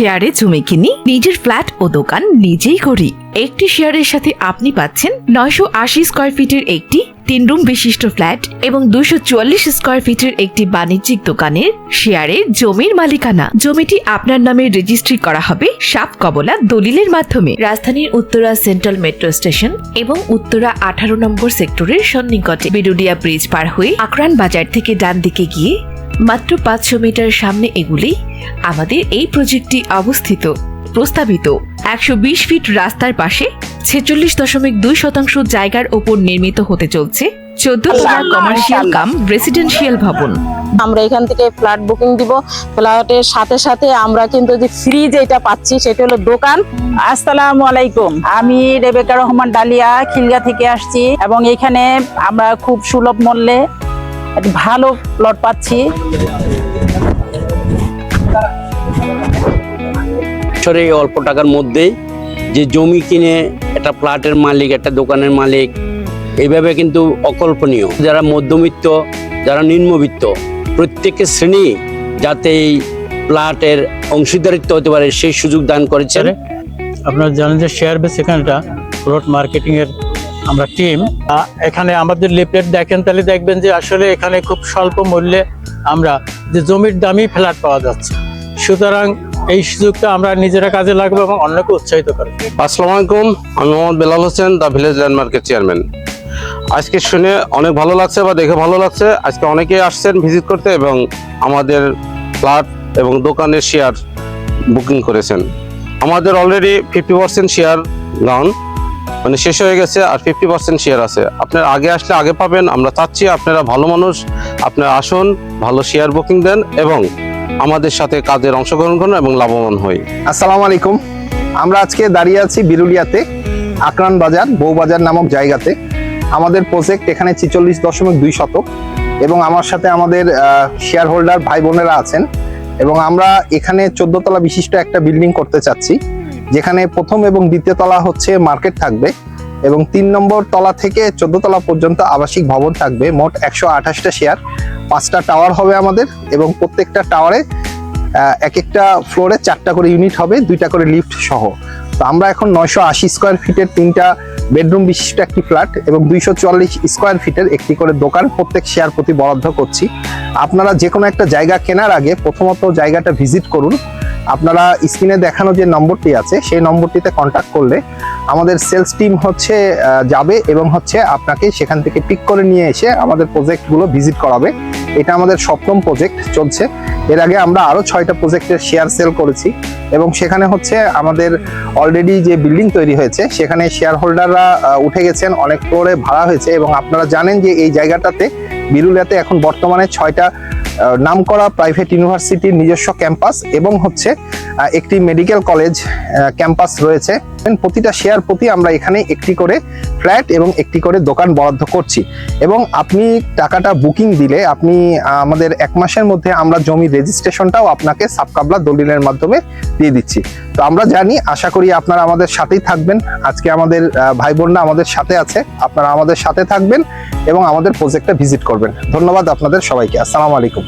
শেয়ারে জমি কিনি, নিজের ফ্ল্যাট ও দোকান নিজেই করি। একটি শেয়ারের সাথে আপনি পাচ্ছেন নয়শো আশি স্কোয়ার ফিটের একটি তিন রুম বিশিষ্ট ফ্ল্যাট এবং দুশো চুয়াল্লিশ স্কোয়ার ফিটের একটি বাণিজ্যিক দোকানের শেয়ারে জমির মালিকানা। জমিটি আপনার নামে রেজিস্ট্রি করা হবে সাপ কবলা দলিলের মাধ্যমে। রাজধানীর উত্তরা সেন্ট্রাল মেট্রো স্টেশন এবং উত্তরা আঠারো নম্বর সেক্টরের সন্নিকটে। বিরুডিয়া ব্রিজ পার হয়ে আকরান বাজার থেকে ডান দিকে গিয়ে মাত্র পাঁচশো মিটার সামনে এগুলি আমাদের এই প্রজেক্টটি অবস্থিত প্রস্তাবিত। একশো বিশ ফিট রাস্তার পাশে ছেচল্লিশ দশমিক দুই শতাংশ জায়গার ওপর নির্মিত হতে চলছে চোদ্দ তলা কমার্শিয়াল কাম রেসিডেন্সিয়াল ভবন। আমরা এখান থেকে ফ্ল্যাট বুকিং দিব ফ্ল্যাটের সাথে সাথে আমরা কিন্তু যে ফ্রি যেটা পাচ্ছি সেটা হলো দোকান। আসসালামু আলাইকুম। আমি রেবেকা রহমান ডালিয়া খিলগা থেকে আসছি। এবং এখানে আমরা খুব সুলভ মূল্যে একটা ভালো প্লট পাচ্ছি। বছরে অল্প টাকার মধ্যেই যে জমি কিনে একটা ফ্ল্যাটের মালিক একটা দোকানের মালিক এইভাবে কিন্তু অকল্পনীয়। যারা মধ্যবিত্ত যারা নিম্নবিত্ত প্রত্যেকের শ্রেণি যাতে এই ফ্ল্যাটের অংশীদারিত্ব হতে পারে সেই সুযোগ দান করেছেন। আপনারা জানেন যে শেয়ার বেস এখানটা রোড মার্কেটিং এর আমরা টিম এখানে আমাদের লিফলেট দেখেন, তাহলে দেখবেন যে আসলে এখানে খুব স্বল্প মূল্যে আমরা যে জমির দামই ফ্ল্যাট পাওয়া যাচ্ছে। সুতরাং এই সুযোগটা আমরা নিজেরা কাজে লাগবো এবং অন্যকে উৎসাহিত করব। আসসালামু আলাইকুম, আমি মোহাম্মদ বেলাল হোসেন, দ্য ভিলেজ ল্যান্ডমার্কের চেয়ারম্যান আজকে শুনে অনেক ভালো লাগছে বা দেখে ভালো লাগছে। আজকে অনেকেই আসছেন ভিজিট করতে এবং আমাদের ফ্ল্যাট এবং দোকানের শেয়ার বুকিং করেছেন। আমাদের already fifty percent share down মানে শেষ হয়ে গেছে আর ফিফটি পার্সেন্ট শেয়ার আছে। আপনার আগে আসলে আগে পাবেন, আমরা চাচ্ছি আপনারা ভালো মানুষ, আপনারা আসুন, ভালো শেয়ার বুকিং দেন এবং আমাদের সাথে কাজের অংশগ্রহণ করুন এবং লাভবান হই। আসসালামু আলাইকুম। আমরা আজকে দাঁড়িয়ে আছি বিরুলিয়াতে, আকরান বাজার বউবাজার নামক জায়গাতে। আমাদের প্রজেক্ট এখানে ছিচল্লিশ দশমিক দুই শতক এবং আমার সাথে আমাদের শেয়ার হোল্ডার ভাই বোনেরা আছেন এবং আমরা এখানে চোদ্দ তলা বিশিষ্ট একটা বিল্ডিং করতে চাচ্ছি। যেখানে প্রথম এবং দ্বিতীয় তলা হচ্ছে মার্কেট থাকবে এবং তিন নম্বর তলা থেকে চোদ্দ তলা পর্যন্ত আবাসিক ভবন থাকবে। মোট একশো আঠাশটা শেয়ার, পাঁচটা টাওয়ার হবে আমাদের এবং প্রত্যেকটা টাওয়ারে এক একটা ফ্লোরে চারটা করে ইউনিট হবে, দুইটা করে লিফট সহ। তো আমরা এখন নয়শো আশি স্কোয়ার ফিটের তিনটা বেডরুম বিশিষ্ট একটি ফ্ল্যাট এবং দুইশো চুয়াল্লিশ স্কোয়ার ফিটের একটি করে দোকান প্রত্যেক শেয়ার প্রতি বরাদ্দ করছি। আপনারা যে কোনো একটা জায়গা কেনার আগে প্রথমত জায়গাটা ভিজিট করুন। আপনারা স্ক্রিনে দেখানো যে নম্বরটি আছে, সেই নম্বরটিতে কন্ট্যাক্ট করলে আমাদের সেলস টিম হচ্ছে যাবে এবং হচ্ছে আপনাকে সেখান থেকে পিক করে নিয়ে এসে আমাদের প্রজেক্টগুলো ভিজিট করাবে। এটা আমাদের সপ্তম প্রজেক্ট চলছে। এর আগে আমরা আরও ছয়টা প্রজেক্টের শেয়ার সেল করেছি এবং সেখানে হচ্ছে আমাদের অলরেডি যে বিল্ডিং তৈরি হয়েছে, সেখানে শেয়ার হোল্ডাররা উঠে গেছেন, অনেক ফ্লোরে ভাড়া হয়েছে এবং আপনারা জানেন যে এই জায়গাটাতে, বিরুলিয়াতে এখন বর্তমানে ছয়টা নামকরা প্রাইভেট ইউনিভার্সিটির নিজস্ব ক্যাম্পাস এবং হচ্ছে একটি মেডিকেল কলেজ ক্যাম্পাস রয়েছে। প্রতিটা শেয়ার প্রতি আমরা এখানে একটি করে ফ্ল্যাট এবং একটি করে দোকান বরাদ্দ করছি। এবং আপনি টাকাটা বুকিং দিলে আপনি আমাদের এক মাসের মধ্যে আমরা জমি রেজিস্ট্রেশনটাও আপনাকে সাবকাবলা দলিলের মাধ্যমে দিয়ে দিচ্ছি। তো আমরা জানি, আশা করি আপনারা আমাদের সাথেই থাকবেন। আজকে আমাদের ভাই বোনরা আমাদের সাথে আছে, আপনারা আমাদের সাথে থাকবেন এবং আমাদের প্রজেক্টটা ভিজিট করবেন। ধন্যবাদ আপনাদের সবাইকে। আসসালামু আলাইকুম।